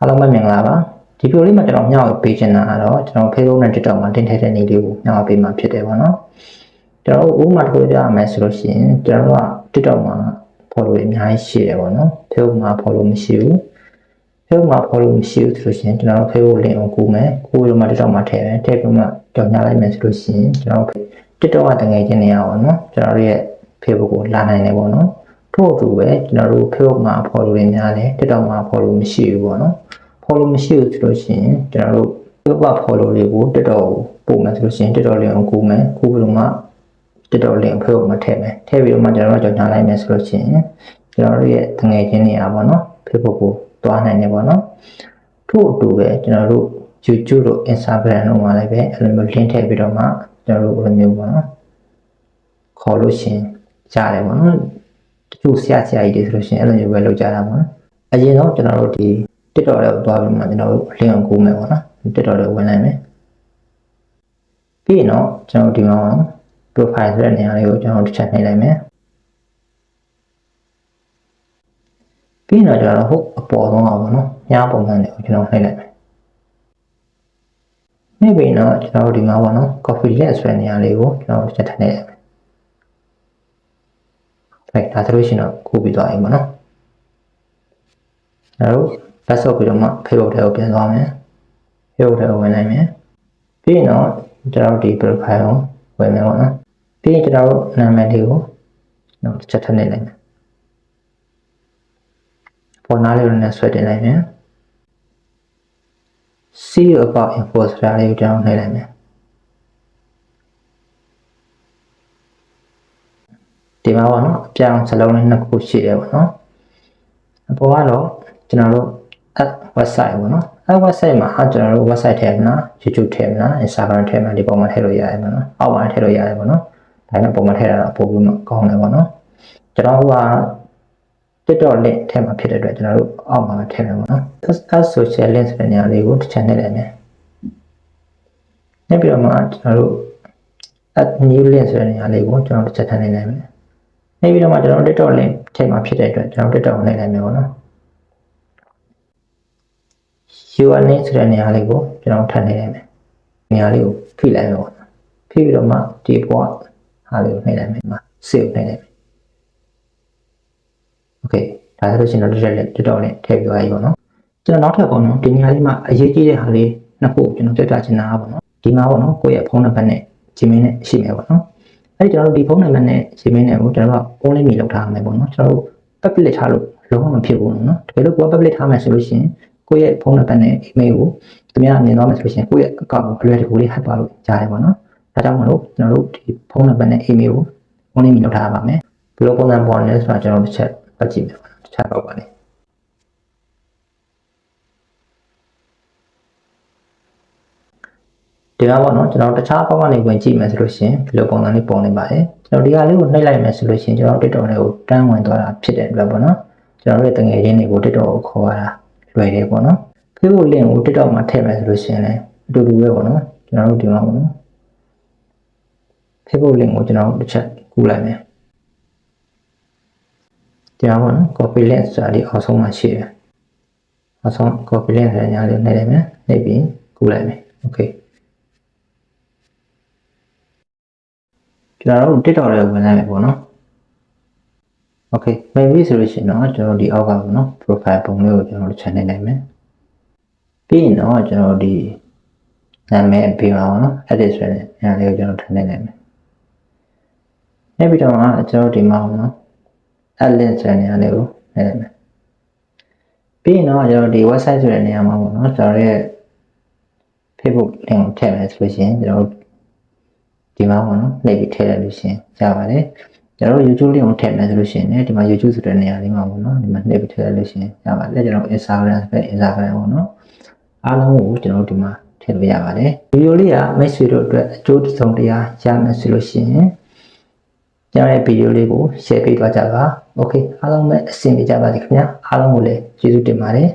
အားလုံးပဲမင်္ဂလာပါဒီဗီဒီယိုလေးမှာကျွန်တော်မျှဝေပေးချင်တာကတော့ကျွန်တော် Facebook နဲ့ TikTok မှာတင်ထည့်တဲ့နေလေးကိုမျှဝေပေးမှာဖြစ်တယ်ပေါ့နော်ကျွန်တော်ဥပမာတစ်ခုပြရမယ်ဆိုလို့ရှိရင်ကျွန်တော်တို့က TikTok မှာ follow တွေအများကြီးရှိတယ်ပေါ့နော် Facebook မှာ follow မရှိဘူး Facebook မှာ follow မရှိဘူးဆိုလို့ရှိရင်ကျွန်တော်တို့ Facebook link ကိုကူးမယ်ကူးပြီးတော့မှ TikTok မှာထည့်မယ်ထည့်ပြီးမှကြော်ညာလိုက်မယ်ဆိုလို့ရှိရင်ကျွန်တော်တို့ TikTok ကတငယ်ချင်းနေရပါတော့နော်ကျွန်တော်တို့ရဲ့ Facebook ကိုလာနိုင်တယ်ပေါ့နော် ထို့အတူပဲကျွန်တော်တို့ Facebook မှာ follow တွေများတယ် TikTok မှာ follow မရှိဘူးပေါ့နော် follow မရှိဘူးဆိုလို့ရှိရင်ကျွန်တော်တို့ Facebook က follow တွေကို TikTok ကိုပို့မယ်ဆိုလို့ရှိရင် TikTok link ကိုကူးမယ်ကူးပြီးတော့မှ TikTok link ကို Facebook မှာထည့်မယ်ထည့်ပြီးတော့မှကျွန်တော်တို့ကြော်ညာလိုက်မယ်ဆိုလို့ရှိရင်ကျွန်တော်တို့ရဲ့တငယ်ချင်းနေရပါတော့ Facebook ကိုတွားနိုင်တယ်ပေါ့နော်ထို့အတူပဲကျွန်တော်တို့ YouTube တို့ Instagram တို့မှာလည်းပဲအဲ့လိုမျိုး link ထည့်ပြီးတော့မှကျွန်တော်တို့အဲ့လိုမျိုးပေါ့နော်ခေါ်လို့ရှိရင်ကြားတယ်ပေါ့နော် တချို့ဆရာဆရာကြီးတွေဆိုလို့ရှိရင်အဲ့လိုမျိုးပဲလုပ်ကြတာပေါ့နော်အရင်တော့ကျွန်တော်တို့ဒီ TikTok တွေကိုတွားပြီးမှကျွန်တော်တို့ link ကိုကူးမယ်ပေါ့နော် TikTok တွေကိုဝင်လိုက်မယ်ပြီးရင်တော့ကျွန်တော်ဒီမှာပေါ့နော် profile ဆိုတဲ့နေရာလေးကိုကျွန်တော်တစ်ချက်နှိပ်လိုက်မယ်ပြီးရင်တော့ကျွန်တော်ဟုတ်အပေါ်ဆုံးအောင်ပေါ့နော်ညားပုံစံတွေကိုကျွန်တော်နှိပ်လိုက်မယ်နှိပ်ပြီးတော့ကျွန်တော်ဒီမှာပေါ့နော် coffee lens ဆိုတဲ့နေရာလေးကိုကျွန်တော်တစ်ချက်ထည့်လိုက်မယ် အဲ့ဒါဆိုလို့ရှိရင်တော့ကူးပြီးသွားပြီပေါ့နော်အဲ့တော့လက်ဆော့ပြီးတော့မှ Facebook ထဲကိုပြန်သွားမယ် Facebook ထဲကိုဝင်နိုင်မယ်ပြီးရင်တော့ကျွန်တော်ဒီ profile ကိုဝင်မယ်ပေါ့နော်ပြီးရင်ကျွန်တော်တို့နာမည်လေးကိုကျွန်တော်တစ်ချက်ထည့်နေလိုက်မယ်ပေါ်နားလေးကိုလည်းဆွဲတင်လိုက်မယ် see about info ဆိုတာလေးကိုကျွန်တော်နှိပ်လိုက်မယ် ဒီမှာပေါ့နော်အပြောင်းစလုံးလေးနှစ်ခုရှိတယ်ပေါ့နော်အပေါ်ကတော့ကျွန်တော်တို့ app website ပေါ့နော်အဲ website မှာကျွန်တော်တို့ website ထည့်မလား YouTube ထည့်မလား Instagram ထည့်မလားဒီပုံမှာထည့်လို့ရတယ်ပေါ့နော်အောက်မှာထည့်လို့ရတယ်ပေါ့နော်ဒါပေမဲ့ပုံမှာထည့်တာတော့ပိုပြီးမှကောင်းတယ်ပေါ့နော်ကျွန်တော်က TikTok link ထည့်မှာဖြစ်တဲ့အတွက်ကျွန်တော်တို့အောက်မှာထည့်မယ်ပေါ့နော် add social link ဆိုတဲ့နေရာလေးကိုတစ်ချက်နှိပ်လိုက်မယ်နှိပ်ပြီးတော့မှကျွန်တော်တို့ add new link ဆိုတဲ့နေရာလေးကိုကျွန်တော်တစ်ချက်ထည့်နှိပ်လိုက်မယ် နှိပ်ပြီးတော့မှကျွန်တော် TikTok link ထည့်မှာဖြစ်တဲ့အတွက်ကျွန်တော် TikTok ကိုနှိပ်လိုက်မယ်ပေါ့နော် your name ဆိုတဲ့နေရာလေးကိုကျွန်တော်ထပ်နေလိုက်မယ်။နေရာလေးကိုဖိလိုက်မယ်ပေါ့နော်။ဖိပြီးတော့မှဒီပေါ်ဟာလေးကိုနှိပ်လိုက်မယ်မှာ save နှိပ်လိုက်မယ်။ Okay ဒါဆိုလို့ရှိရင်တော့ direct နဲ့ TikTok နဲ့ထည့်ပြသွားပြီပေါ့နော်။ကျွန်တော်နောက်ထပ်ပေါ့နော်ဒီနေရာလေးမှာအရေးကြီးတဲ့ဟာလေးနှစ်ခုကျွန်တော်ပြပြချင်တာပေါ့နော်။ဒီမှာပေါ့နော်ကိုယ့်ရဲ့ဖုန်းနံပါတ်နဲ့ Gmail နဲ့ရှိမယ်ပေါ့နော်။ အဲဒီကျွန်တော်တို့ဒီဖုန်းနံပါတ်နဲ့ Gmail နဲ့ကိုကျွန်တော်တို့က only me လောက်ထားရမယ်ပေါ့နော်။ကျွန်တော်တို့ public ထားလို့လုံးဝမဖြစ်ဘူးနော်။တကယ်လို့ကိုယ်က public ထားမယ်ဆိုလို့ရှိရင်ကိုယ့်ရဲ့ဖုန်းနံပါတ်နဲ့ email ကိုသူများမြင်သွားမယ်ဆိုလို့ရှိရင်ကိုယ့်ရဲ့ account ကိုအလွယ်တကူလေး hack ပါလို့ကြားတယ်ပေါ့နော်။ဒါကြောင့်မလို့ကျွန်တော်တို့ဒီဖုန်းနံပါတ်နဲ့ email ကို only me လောက်ထားရပါမယ်။ဘယ်လိုပုံစံပေါ်လဲဆိုတာကျွန်တော်တစ်ချက်ပတ်ကြည့်မယ်ပေါ့နော်။တစ်ချက်ပေါ့ပါလေ။ ဒီမှာပေါ့နော်ကျွန်တော်တခြားဘောက်ကနေဝင်ကြည့်မယ်ဆိုလို့ရှိရင်ဒီလိုပုံစံလေးပုံနေပါတယ်ကျွန်တော်ဒီဟာလေးကိုနှိပ်လိုက်မယ်ဆိုလို့ရှိရင်ကျွန်တော် TikTok လေးကိုတန်းဝင်သွားတာဖြစ်တဲ့အတွက်ပေါ့နော်ကျွန်တော်တို့တငယ်ချင်းတွေကို TikTok ကိုခေါ်ရတာလွယ်တယ်ပေါ့နော် Facebook link ကို TikTok မှာထည့်မယ်ဆိုလို့ရှိရင်လည်းအတူတူပဲပေါ့နော်ကျွန်တော်တို့ဒီမှာပေါ့နော် Facebook link ကိုကျွန်တော်တို့တစ်ချက်ကူးလိုက်မယ်ဒီမှာပေါ့နော် copy link ဆိုတာဒီအောက်ဆုံးမှာရှိတယ်အောက်ဆုံး copy link ဆိုတဲ့ညာလေးနှိပ်လိုက်မယ်နှိပ်ပြီးကူးလိုက်မယ် okay ကျွန်တော်တို့ TikTok လေးဝင်လိုက်မယ်ပေါ့နော် Okay maybe ဆိုလို့ရှိရင်တော့ကျွန်တော်ဒီအောက်ကပေါ့နော် profile ပုံလေးကိုကျွန်တော်တို့ channel နိုင်မယ်ပြီးရင်တော့ကျွန်တော်ဒီနာမည်ပေးပါအောင်နော် edit ဆိုတဲ့ညာလေးကိုကျွန်တော်ထည့်နေနိုင်မယ်နောက်ပြီးတော့ကျွန်တော်ဒီမှာပေါ့နော် add link ဆိုတဲ့ညာလေးကိုထည့်လိုက်မယ်ပြီးရင်တော့ကျွန်တော်ဒီ website ဆိုတဲ့နေရာမှာပေါ့နော်ကျွန်တော်ရဲ့ Facebook link ကိုထည့်မယ်ဆိုလို့ရှိရင်ကျွန်တော် ဒီမှာပေါ့နော်နှိပ်ပြီးထည့်လိုက်လို့ရှိရင်ရပါတယ်ကျွန်တော်တို့ YouTube လေးကိုထည့်မယ်ဆိုလို့ရှိရင်လည်းဒီမှာ YouTube ဆိုတဲ့နေရာလေးမှာပေါ့နော်ဒီမှာနှိပ်ပြီးထည့်လိုက်လို့ရှိရင်ရပါတယ်ကျွန်တော် Instagram ဆိုတဲ့ Instagram ပေါ့နော်အားလုံးကိုကျွန်တော်တို့ဒီမှာထည့်လို့ရပါတယ်ဗီဒီယိုလေးကမိတ်ဆွေတို့အတွက်အကျိုးတစ်စုံတရာရမယ်ဆိုလို့ရှိရင်ကျွန်တော်ရဲ့ဗီဒီယိုလေးကို share ပေးသွားကြပါ Okay အားလုံးပဲအဆင်ပြေကြပါစေခင်ဗျာအားလုံးကိုလည်းကျေးဇူးတင်ပါတယ်